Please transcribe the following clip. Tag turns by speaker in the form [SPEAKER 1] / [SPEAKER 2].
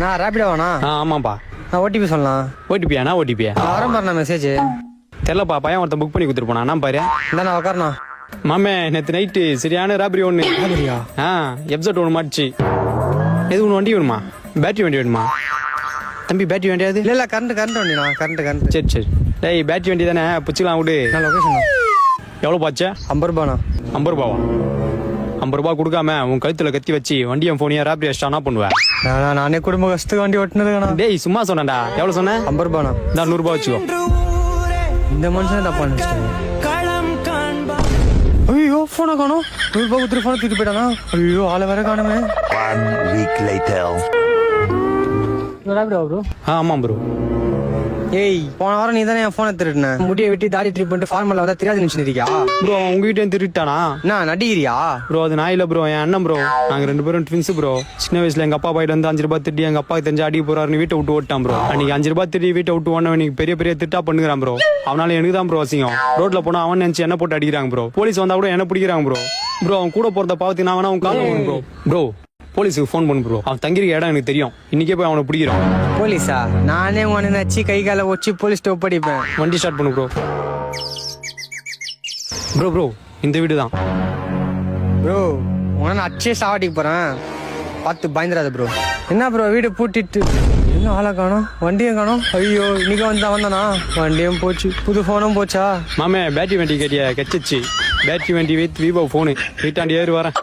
[SPEAKER 1] நான் ரேபிடோ வேணா.
[SPEAKER 2] ஆ ஆமாப்பா
[SPEAKER 1] நான் ஓடிபி சொல்லலாம்.
[SPEAKER 2] ஓடிபியா நான் ஓடிபியா
[SPEAKER 1] நான் வரேன் பாரு நான் மெசேஜ்
[SPEAKER 2] தெரியலப்பா பையன் ஒருத்தன் புக் பண்ணி கொடுத்துட்டு போனா பாரு.
[SPEAKER 1] இந்த நான் உட்காரணா
[SPEAKER 2] மாமே நேற்று நைட்டு சரியான ராபரி ஒன்று
[SPEAKER 1] ராபரியா?
[SPEAKER 2] ஆ எப்சட் ஒன்று மாட்டுச்சு. எது ஒன்று வண்டி வேணுமா? பேட்டரி வண்டி வேணுமா? தம்பி பேட்டரி வண்டியாது
[SPEAKER 1] இல்ல இல்ல கரண்ட் கரண்ட் வண்டிண்ணா கரண்ட் கரண்ட்
[SPEAKER 2] சரி சரி. டேய் பேட்டரி வண்டி தானே? பிடிச்சிக்கலாம் விடு.
[SPEAKER 1] நான் லொகேஷன்
[SPEAKER 2] எவ்வளோ பாச்சா?
[SPEAKER 1] ஐம்பது ரூபாண்ணா.
[SPEAKER 2] ஐம்பது ரூபாவா? ஐம்பது ரூபா கொடுக்காம உன் கழுத்துல கத்தி வச்சு வண்டியை ஃபோனியா ராபரி அடிச்சா என்ன பண்ணுவேன்
[SPEAKER 1] நான் நானே குடும்ப கஷ்டத்துக்கு வண்டி ஓட்டுனதுக்கண்ணா
[SPEAKER 2] டேய் சும்மா சொன்னேன்டா. எவ்வளோ சொன்னேன்
[SPEAKER 1] ஐம்பது ரூபாண்ணா
[SPEAKER 2] இந்த நூறுரூபா வச்சுக்கோ.
[SPEAKER 1] இந்த மனுஷன் தப்பா நினைச்சிட்டேன். ஐயோ போனை காணோம். நூறு ரூபாய் கொடுத்துட்டு போனை தூக்கிட்டு போயிட்டானா? ஐயோ ஆளை வேற காணுமே.
[SPEAKER 3] One week later.
[SPEAKER 1] Rapido bro
[SPEAKER 2] ஆ ஆமாம் ப்ரோ
[SPEAKER 1] ஏய் போன வாரம் நீ தானே என் போனை திருடின முடியை வெட்டி தாடி ட்ரிப் பண்ணிட்டு ஃபார்மல்ல வந்தா தெரியாது நினைச்சிருக்கியா
[SPEAKER 2] ப்ரோ அவன் உங்ககிட்ட திருட்டானா
[SPEAKER 1] நான் நடிகிறியா
[SPEAKER 2] ப்ரோ அது நான் இல்ல ப்ரோ என் அண்ணன் ப்ரோ நாங்க ரெண்டு பேரும் ட்வின்ஸ் ப்ரோ சின்ன வயசுல எங்க அப்பா போயிட்டு வந்து அஞ்சு ரூபாய் திட்டி எங்க அப்பாவுக்கு தெரிஞ்சு அடி போறாருன்னு வீட்டை விட்டு ஓட்டான் ப்ரோ அன்னைக்கு அஞ்சு ரூபாய் திட்டி வீட்டை விட்டு ஓன இன்னைக்கு பெரிய பெரிய திட்டா பண்ணுறான் ப்ரோ அவனால எனக்கு தான் ப்ரோ அசிங்கம். ரோட்ல போனா அவன் நினைச்சு என்ன போட்டு அடிக்கிறாங்க ப்ரோ போலீஸ் வந்தா கூட என்ன பிடிக்கிறாங்க ப்ரோ ப்ரோ அவன் கூட போறத பாவத்தி நான் வேணா அவன் கால் ப்ரோ ப்ரோ போலீஸுக்கு ஃபோன் பண்ணு ப்ரோ அவன் தங்கிருக்க இடம் எனக்கு தெரியும். இன்னைக்கே போய் அவனை பிடிக்கிறோம்.
[SPEAKER 1] போலீஸா? நானே உன்னை நச்சு கை காலை வச்சு போலீஸ் ஒப்படைப்பேன்
[SPEAKER 2] வண்டி ஸ்டார்ட் பண்ணு ப்ரோ ப்ரோ ப்ரோ இந்த வீடு தான்
[SPEAKER 1] ப்ரோ உன அச்சே சாவடிக்கு போறேன். பார்த்து பயந்துடாத ப்ரோ என்ன ப்ரோ வீடு பூட்டிட்டு என்ன ஆளை காணோம்? வண்டியும் காணோம்? ஐயோ இன்னைக்கு வந்தா வந்தானா? வண்டியும் போச்சு. புது ஃபோனும் போச்சா?
[SPEAKER 2] மாமே பேட்டரி வண்டி கேட்டியா? கச்சிச்சு. பேட்டரி வண்டி வித் விவோ ஃபோனு வீட்டாண்டி ஏறி வரேன்.